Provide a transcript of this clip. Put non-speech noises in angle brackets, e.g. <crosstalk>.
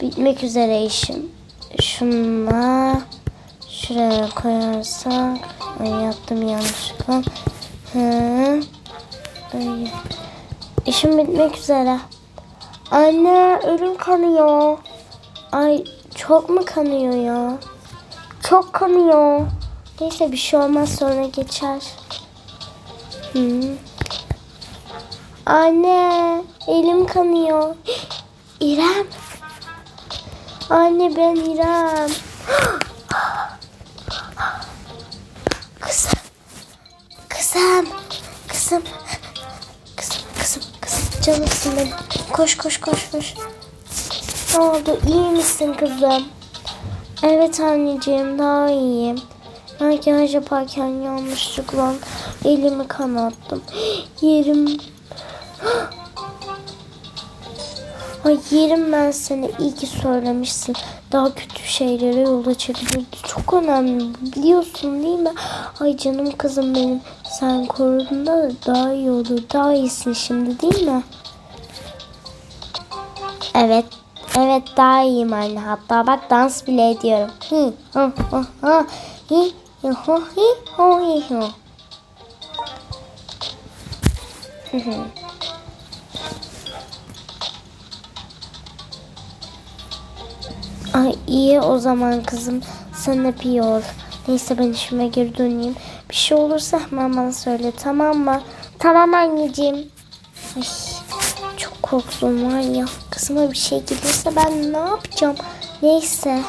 bitmek üzere işim. Şunla şuraya koyarsak ay yaptım yanlışlıkla. Hı. Ay. İşim bitmek üzere. Anne ölüm kanıyor. Ay çok mu kanıyor ya? Çok kanıyor. Neyse bir şey olmaz sonra geçer. Hı. Anne elim kanıyor. <gasps> İrem. Anne ben İrem. Kızım. Kızım. Kızım. Kızım kızım kızım canımsın benim. Koş koş koş koş. Ne oldu iyi misin kızım? Evet anneciğim daha iyiyim. Makyaj yaparken yanlışlıkla elimi kanattım. <gasps> Yerim <gasps> Ay yerim ben seni. İyi ki söylemişsin. Daha kötü şeylere yol açabilirdi. Çok önemli. Biliyorsun değil mi? Ay canım kızım benim. Sen koruduğunda daha iyi olur. Daha iyisin şimdi değil mi? Evet. Evet daha iyiyim anne. Hatta bak dans bile ediyorum. Hi, ho, ho, ho. Hi, hi, ho, hi, ho, hi, ho. Hı hı. İyi o zaman kızım. Sen hep iyi ol. Neyse ben işime geri döneyim. Bir şey olursa hemen bana söyle tamam mı? Tamam anneciğim. Ay, çok korktum var ya. Kızıma bir şey gelirse ben ne yapacağım? Neyse.